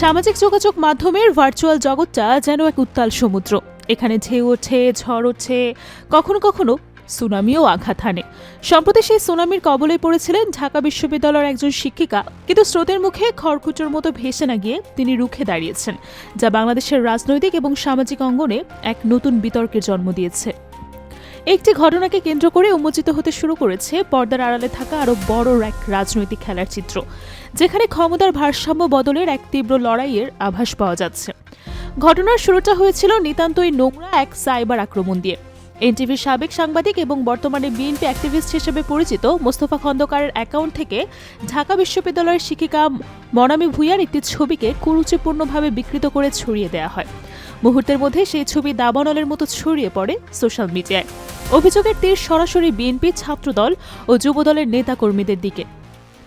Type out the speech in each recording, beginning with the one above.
সামাজিক যোগাযোগ মাধ্যমের ভার্চুয়াল জগৎটা যেন এক উত্তাল সমুদ্র। এখানে ঢেউ ওঠে, ঝড় ওঠে, কখনো কখনো সুনামিও আঘাত হানে। সম্প্রতি সেই সুনামির কবলে পড়েছিলেন ঢাকা বিশ্ববিদ্যালয়ের একজন শিক্ষিকা, কিন্তু স্রোতের মুখে খড়কুচোর মতো ভেসে না গিয়ে তিনি রুখে দাঁড়িয়েছেন, যা বাংলাদেশের রাজনৈতিক এবং সামাজিক অঙ্গনে এক নতুন বিতর্কের জন্ম দিয়েছে। একটি ঘটনাকে কেন্দ্র করে উন্মোচিত হতে শুরু করেছে পর্দার আড়ালে থাকা আরও বড় এক রাজনৈতিক খেলার চিত্র, যেখানে ক্ষমতার ভারসাম্য বদলের এক তীব্র লড়াইয়ের আভাস পাওয়া যাচ্ছে। ঘটনার শুরুটা হয়েছিল নিতান্তই নোংরা এক সাইবার আক্রমণ দিয়ে। এনটিভির সাবেক সাংবাদিক এবং বর্তমানে বিএনপি অ্যাক্টিভিস্ট হিসেবে পরিচিত মোস্তফা খন্দকারের অ্যাকাউন্ট থেকে ঢাকা বিশ্ববিদ্যালয়ের শিক্ষিকা মনামি ভুইয়ার একটি ছবিকে কুরুচিপূর্ণভাবে বিকৃত করে ছড়িয়ে দেওয়া হয়। মুহূর্তের মধ্যে সেই ছবি দাবানলের মতো ছড়িয়ে পড়ে সোশ্যাল মিডিয়ায়। অভিযোগের তীর সরাসরি বিএনপি ছাত্রদল ও যুবদলের নেতাকর্মীদের দিকে।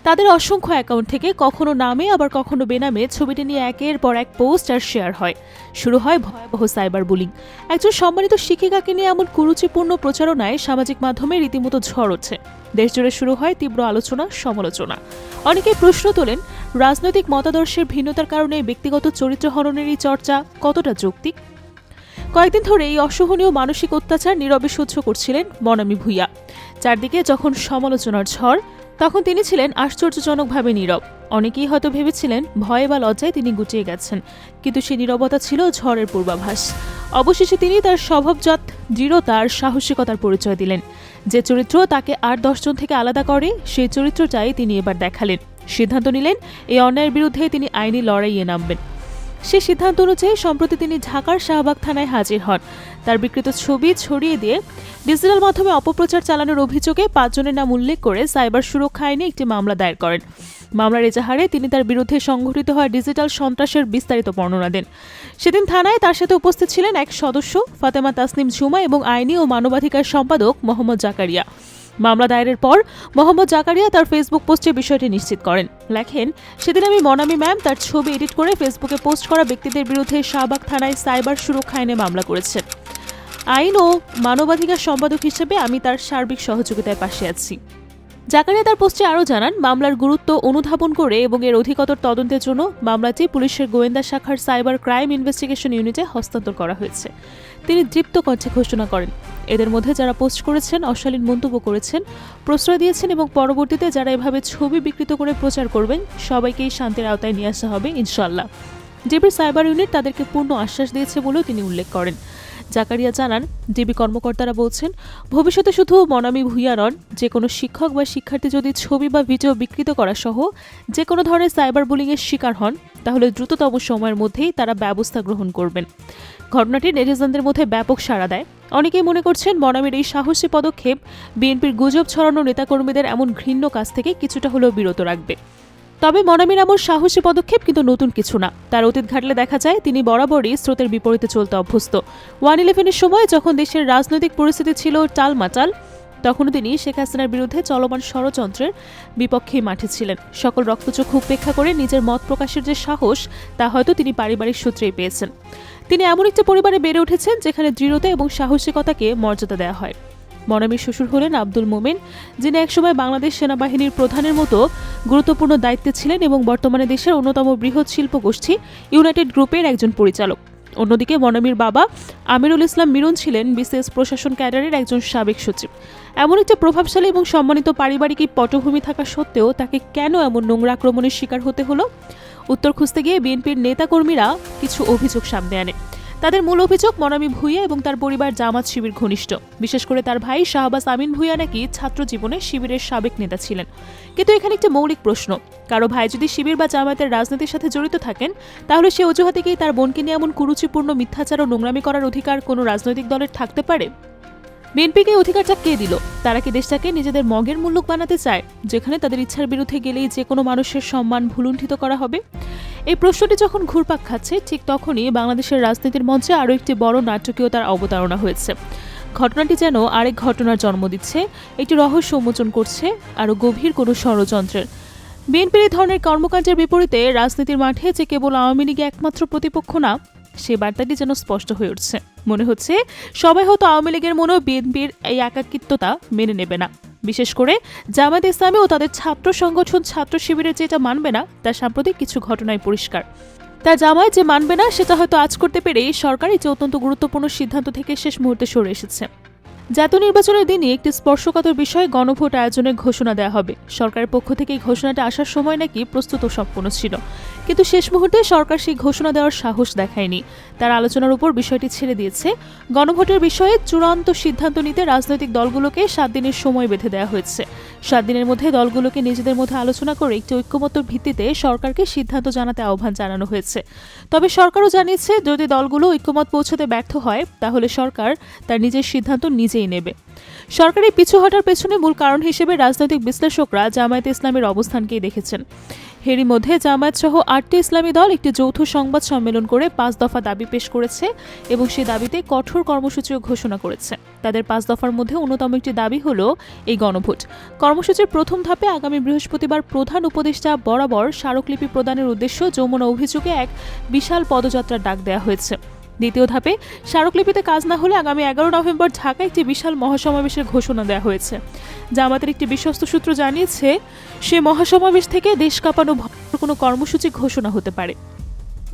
তাদের অসংখ্য অ্যাকাউন্ট থেকে কখনো নামে, আবার কখনো বেনামে ছবিটি নিয়ে একের পর এক পোস্ট আর শেয়ার হয়। শুরু হয় ভয়াবহ সাইবার বুলিং একজন সম্মানিত শিক্ষিকাকে নিয়ে এমন কুরুচিপূর্ণ প্রচারণায় সামাজিক মাধ্যমে রীতিমতো ঝড় ওঠে দেশজুড়ে শুরু হয় তীব্র আলোচনা, সমালোচনা। অনেকেই প্রশ্ন তোলেন, রাজনৈতিক মতাদর্শের ভিন্নতার কারণে ব্যক্তিগত চরিত্র হননেরই চর্চা কতটা যৌক্তিক? কয়েকদিন ধরে এই অসহনীয় মানসিক অত্যাচার নীরবে সহ্য করছিলেন মনামি ভুইয়া। চারদিকে যখন সমালোচনার ঝড়, তখন তিনি ছিলেন আশ্চর্যজনকভাবে নীরব। অনেকেই হয়তো ভেবেছিলেন ভয়ে বা লজ্জায় তিনি গুটিয়ে গেছেন, কিন্তু সেই নীরবতা ছিল ঝড়ের পূর্বাভাস। অবশেষে তিনি তার স্বভাবজাত দৃঢ়তা আর সাহসিকতার পরিচয় দিলেন। যে চরিত্র তাকে আর দশজন থেকে আলাদা করে, সেই চরিত্রটাই তিনি এবার দেখালেন। সিদ্ধান্ত নিলেন, এই অন্যায়ের বিরুদ্ধে তিনি আইনি লড়াইয়ে নামবেন। সে সিদ্ধান্ত অনুযায়ী সম্প্রতি তিনি ঢাকার শাহবাগ থানায় হাজির হন। তার বিকৃত ছবি ছড়িয়ে দিয়ে ডিজিটাল মাধ্যমে অপপ্রচার চালানোর অভিযোগে পাঁচজনের নাম উল্লেখ করে সাইবার সুরক্ষা আইনে একটি মামলা দায়ের করেন। মামলার এজাহারে তিনি তার বিরুদ্ধে সংঘটিত হওয়া ডিজিটাল সন্ত্রাসের বিস্তারিত বর্ণনা দেন। সেদিন থানায় তার সাথে উপস্থিত ছিলেন এক সদস্য, ফাতেমা তাসনিম ঝুমা এবং আইনি ও মানবাধিকার সম্পাদক মোহাম্মদ জাকারিয়া। মামলা দায়েরের পর মোহাম্মদ জাকারিয়া তার ফেসবুক পোস্টে বিষয়টি নিশ্চিত করেন। লেখেন, সেদিন আমি মনামি ম্যাম তার ছবি এডিট করে ফেসবুকে পোস্ট করা ব্যক্তিদের বিরুদ্ধে শাহবাগ থানায় সাইবার সুরক্ষা আইনে মামলা করেছেন। আইন ও মানবাধিকার সম্পাদক হিসেবে আমি তার সার্বিক সহযোগিতায় পাশে আছি। জাকারিয়া তার পোস্টে আরও জানান, মামলার গুরুত্ব অনুধাবন করে এবং এর অধিকতর তদন্তের জন্য মামলাটি পুলিশের গোয়েন্দা শাখার সাইবার ক্রাইম ইনভেস্টিগেশন ইউনিটে হস্তান্তর করা হয়েছে। তিনি দৃপ্ত কণ্ঠে ঘোষণা করেন এদের মধ্যে যারা পোস্ট করেছেন, অশালীন মন্তব্য করেছেন, প্রশ্রয় দিয়েছেন এবং পরবর্তীতে যারা এভাবে ছবি বিকৃত করে প্রচার করবেন, সবাইকেই শান্তির আওতায় নিয়ে আসা হবে ইনশাল্লাহ ডিবির সাইবার ইউনিট তাদেরকে পূর্ণ আশ্বাস দিয়েছে বলেও তিনি উল্লেখ করেন। জাকারিয়া জানান, ডিবি কর্মকর্তারা বলছেন, ভবিষ্যতে শুধু মনামি ভূঁইয়া নন যে কোনো শিক্ষক বা শিক্ষার্থী যদি ছবি বা ভিডিও বিকৃত করা সহ যে কোনো ধরনের সাইবার বুলিংয়ের শিকার হন, তাহলে দ্রুততম সময়ের মধ্যেই তারা ব্যবস্থা গ্রহণ করবেন। ঘটনাটি নেটিজনদের মধ্যে ব্যাপক সাড়া দেয়। অনেকেই মনে করছেন মনামির এই সাহসী পদক্ষেপ বিএনপির গুজব ছড়ানো নেতাকর্মীদের এমন ঘৃণ্য কাজ থেকে কিছুটা হলেও বিরত রাখবে। তবে মনামির এমন সাহসী পদক্ষেপ কিন্তু নতুন কিছু না। তার অতীত ঘাটলে দেখা যায় তিনি বরাবরই স্রোতের বিপরীতে চলতে অভ্যস্ত। ওয়ান ইলেভেনের সময় যখন দেশের রাজনৈতিক পরিস্থিতি ছিল টালমাটাল, তখনও তিনি শেখ হাসিনার বিরুদ্ধে চলমান ষড়যন্ত্রের বিপক্ষেই মাঠে ছিলেন। সকল রক্তচক্ষু উপেক্ষা করে নিজের মত প্রকাশের যে সাহস, তা হয়তো তিনি পারিবারিক সূত্রেই পেয়েছেন। তিনি এমন একটি পরিবারে বেড়ে উঠেছেন যেখানে দৃঢ়তা এবং সাহসিকতাকে মর্যাদা দেওয়া হয়। মনামির শ্বশুর হলেন আব্দুল মোমেন, যিনি একসময় বাংলাদেশ সেনাবাহিনীর প্রধানের মতো গুরুত্বপূর্ণ দায়িত্বে ছিলেন এবং বর্তমানে দেশের অন্যতম বৃহৎ শিল্প গোষ্ঠী ইউনাইটেড গ্রুপের একজন পরিচালক। অন্যদিকে মনামির বাবা আমিরুল ইসলাম মিরন ছিলেন বিসিএস প্রশাসন ক্যাডারের একজন সাবেক সচিব। এমন একটি প্রভাবশালী এবং সম্মানিত পারিবারিক পটভূমি থাকা সত্ত্বেও তাকে কেন এমন নোংরা আক্রমণের শিকার হতে হলো? উত্তর খুঁজতে গিয়ে বিএনপির নেতাকর্মীরা কিছু অভিযোগ সামনে আনে। তাদের মূল অভিযোগ, মনামি ভুইয়া এবং তার পরিবার জামাত শিবির ঘনিষ্ঠ। বিশেষ করে তার ভাই শাহবাজ আমিন ভুইয়া নাকি ছাত্র জীবনে শিবিরের সাবেক নেতা ছিলেন। কিন্তু এখানে একটি মৌলিক প্রশ্ন, কারও ভাই যদি শিবির বা জামায়াতের রাজনীতির সাথে জড়িত থাকেন, তাহলে সে অজুহাতে গিয়ে তার বোনকে নিয়ে এমন কুরুচিপূর্ণ মিথ্যাচার ও নোংরামি করার অধিকার কোনো রাজনৈতিক দলের থাকতে পারে? বিএনপিকে অধিকারটা কে দিল। তারা কি দেশটাকে নিজেদের মগের মুল্লুক বানাতে চায়, যেখানে তাদের ইচ্ছার বিরুদ্ধে গেলেই যে কোনো মানুষের সম্মান ভুলুণ্ঠিত করা হবে? এই প্রশ্নটি যখন ঘুরপাক খাচ্ছে, ঠিক তখনই বাংলাদেশের রাজনীতির মঞ্চে আরও একটি বড় নাটকীয়তার অবতারণা হয়েছে। ঘটনাটি যেন আরেক ঘটনার জন্ম দিচ্ছে, একটি রহস্য উন্মোচন করছে আরও গভীর কোনো ষড়যন্ত্রের। বিএনপির ধরনের কর্মকাণ্ডের বিপরীতে রাজনীতির মাঠে যে কেবল আওয়ামী লীগ একমাত্র প্রতিপক্ষ না সে বার্তাটি যেন স্পষ্ট হয়ে উঠছে। মনে হচ্ছে সবাই হয়তো আওয়ামী লীগের মনেও বিএনপির এই একাকিত্বতা মেনে নেবে না। বিশেষ করে জামাত ইসলামী ও তাদের ছাত্র সংগঠন ছাত্র শিবিরের যেটা মানবে না, তা সাম্প্রতিক কিছু ঘটনায় পরিষ্কার। তা জামায় যে মানবে না, সেটা হয়তো আজ করতে পেরে এই যে অত্যন্ত গুরুত্বপূর্ণ সিদ্ধান্ত থেকে শেষ মুহূর্তে সরে এসেছে। জাতীয় নির্বাচনের দিনই একটি স্পর্শকাতর বিষয়ে গণভোট আয়োজনের ঘোষণা দেওয়া হবে। সরকারের পক্ষ থেকে এই ঘোষণাটা আসার সময় নাকি প্রস্তুত ও সম্পন্ন ছিল। কিন্তু শেষ মুহূর্তে সরকার সেই ঘোষণা দেওয়ার সাহস দেখায়নি। তার আলোচনার উপর বিষয়টি ছেড়ে দিয়েছে। গণভোটের বিষয়ে চূড়ান্ত সিদ্ধান্ত নিতে রাজনৈতিক দলগুলোকে সাত দিনের সময় বেঁধে দেওয়া হয়েছে। সাত দিনের মধ্যে দলগুলোকে নিজেদের মধ্যে আলোচনা করে একটি ঐক্যমত্যর ভিত্তিতে সরকারকে সিদ্ধান্ত জানাতে আহ্বান জানানো হয়েছে। তবে সরকারও জানিয়েছে, যদি দলগুলো ঐক্যমত পৌঁছাতে ব্যর্থ হয়, তাহলে সরকার তার নিজের সিদ্ধান্ত নিজেই নেবে। সরকারের পিছু হটার পেছনে মূল কারণ হিসেবে রাজনৈতিক বিশ্লেষকরা জামায়াতে ইসলামের অবস্থানকেই দেখেছেন। এরই মধ্যে জামায়াত সহ আটটি ইসলামী দল একটি যৌথ সংবাদ সম্মেলন করে পাঁচ দফা দাবি পেশ করেছে এবং সেই দাবিতে কঠোর কর্মসূচিও ঘোষণা করেছে। তাদের পাঁচ দফার মধ্যে অন্যতম একটি দাবি হল এই গণভোট। কর্মসূচির প্রথম ধাপে আগামী বৃহস্পতিবার প্রধান উপদেষ্টা বরাবর স্মারকলিপি প্রদানের উদ্দেশ্য যৌমনা অভিযোগে এক বিশাল পদযাত্রার ডাক দেওয়া হয়েছে। দ্বিতীয় ধাপে স্মারকলিপিতে কাজ না হলে আগামী এগারো নভেম্বর ঢাকায় একটি বিশাল মহাসমাবেশের ঘোষণা দেওয়া হয়েছে। জামাতের একটি বিশ্বস্ত সূত্র জানিয়েছে, সে মহাসমাবেশ থেকে দেশ কাঁপানো কোনো কর্মসূচি ঘোষণা হতে পারে।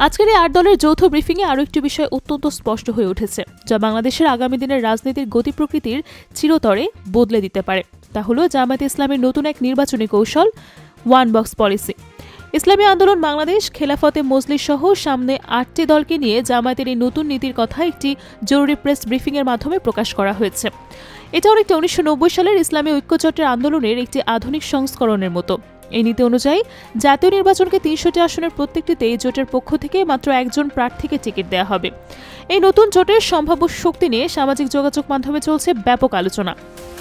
আজকের এই আট দলের যৌথ ব্রিফিংয়ে আরও একটি বিষয় অত্যন্ত স্পষ্ট হয়ে উঠেছে, যা বাংলাদেশের আগামী দিনের রাজনীতির গতি প্রকৃতির চিরতরে বদলে দিতে পারে। তা হল, জামায়াত ইসলামের নতুন এক নির্বাচনী কৌশল ওয়ান বক্স পলিসি ইসলামী আন্দোলন বাংলাদেশ খেলাফতে মজলিস সহ সামনে আটটি দলকে নিয়ে জামায়াতের এই নতুন নীতির কথা একটি জরুরি প্রেস ব্রিফিংয়ের মাধ্যমে প্রকাশ করা হয়েছে। এটা অনেকটা উনিশশো সালের ইসলামী ঐক্যচটের আন্দোলনের একটি আধুনিক সংস্করণের মতো। এই নীতি অনুযায়ী জাতীয় নির্বাচনকে তিনশোটি আসনের প্রত্যেকটিতে এই জোটের পক্ষ থেকে মাত্র একজন প্রার্থীকে টিকিট দেওয়া হবে। এই নতুন জোটের সম্ভাব্য শক্তি নিয়ে সামাজিক যোগাযোগ মাধ্যমে চলছে ব্যাপক আলোচনা।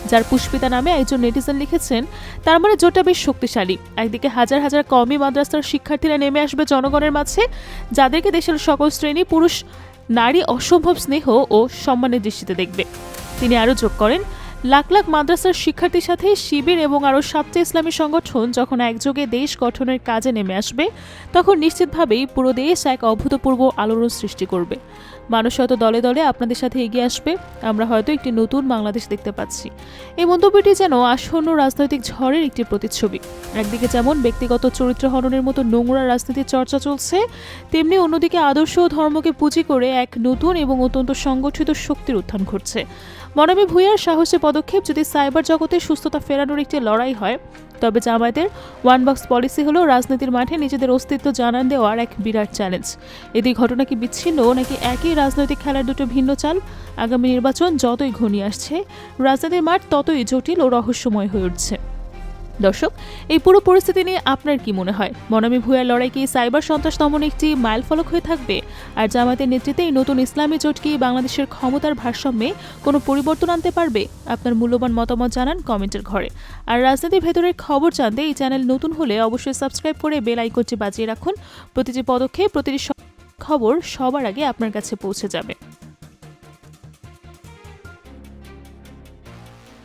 যার পুষ্পিতা নামে একজন নেটিজেন লিখেছেন, তার মানে জোটটা বেশ শক্তিশালী। একদিকে হাজার হাজার কমি মাদ্রাসার শিক্ষার্থীরা নেমে আসবে জনগণের মাঝে, যাদেরকে দেশের সকল শ্রেণি, পুরুষ, নারী অসম্ভব স্নেহ ও সম্মানের দৃষ্টিতে দেখবে। তিনি আরও যোগ করেন লাখ লাখ মাদ্রাসার শিক্ষার্থীর সাথে শিবির এবং আরও সাতটি ইসলামী সংগঠন যখন একযোগে দেশ গঠনের কাজে নেমে আসবে, তখন নিশ্চিতভাবেই পুরো দেশ এক অভূতপূর্ব আলোড়ন সৃষ্টি করবে। মানুষ হয়তো দলে দলে আপনাদের সাথে এগিয়ে আসবে, আমরা হয়তো একটি নতুন বাংলাদেশ দেখতে পাচ্ছি। এই মন্তব্যটি যেন আসন্ন রাজনৈতিক ঝড়ের একটি প্রতিচ্ছবি। একদিকে যেমন ব্যক্তিগত চরিত্র হননের মতো নোংরা রাজনীতির চর্চা চলছে, তেমনি অন্যদিকে আদর্শ ও ধর্মকে পুঁজি করে এক নতুন এবং অত্যন্ত সংগঠিত শক্তির উত্থান ঘটছে। মনামী ভূঁইয়ার সাহসী পদক্ষেপ যদি সাইবার জগতে সুস্থতা ফেরানোর একটি লড়াই হয়, তবে জামায়াতের ওয়ান বক্স পলিসি হলো রাজনীতির মাঠে নিজেদের অস্তিত্ব জানান দেওয়ার এক বিরাট চ্যালেঞ্জ। এদি ঘটনা কি বিচ্ছিন্ন নাকি একই রাজনৈতিক খেলার দুটো ভিন্ন চাল? আগামী নির্বাচন যতই ঘনিয়ে আসছে রাজনীতির মাঠ ততই জটিল ও রহস্যময় হয়ে উঠছে। দর্শক, এই পুরো পরিস্থিতি নিয়ে আপনার কি মনে হয়? মনামী ভূয়ার লড়াই কি সাইবার সন্ত্রাস দমন একটি মাইলফলক হয়ে থাকবে? আর জামাতের নেতৃত্বে এই নতুন ইসলামী জোট কি বাংলাদেশের ক্ষমতার ভারসাম্যে কোনো পরিবর্তন আনতে পারবে? আপনার মূল্যবান মতামত জানান কমেন্টের ঘরে। আর রাজনীতির ভেতরের খবর জানতে এই চ্যানেল নতুন হলে অবশ্যই সাবস্ক্রাইব করে বেল আইকনটি বাজিয়ে রাখুন। প্রতিটি পদক্ষেপ, প্রতিটি খবর সবার আগে আপনার কাছে পৌঁছে যাবে।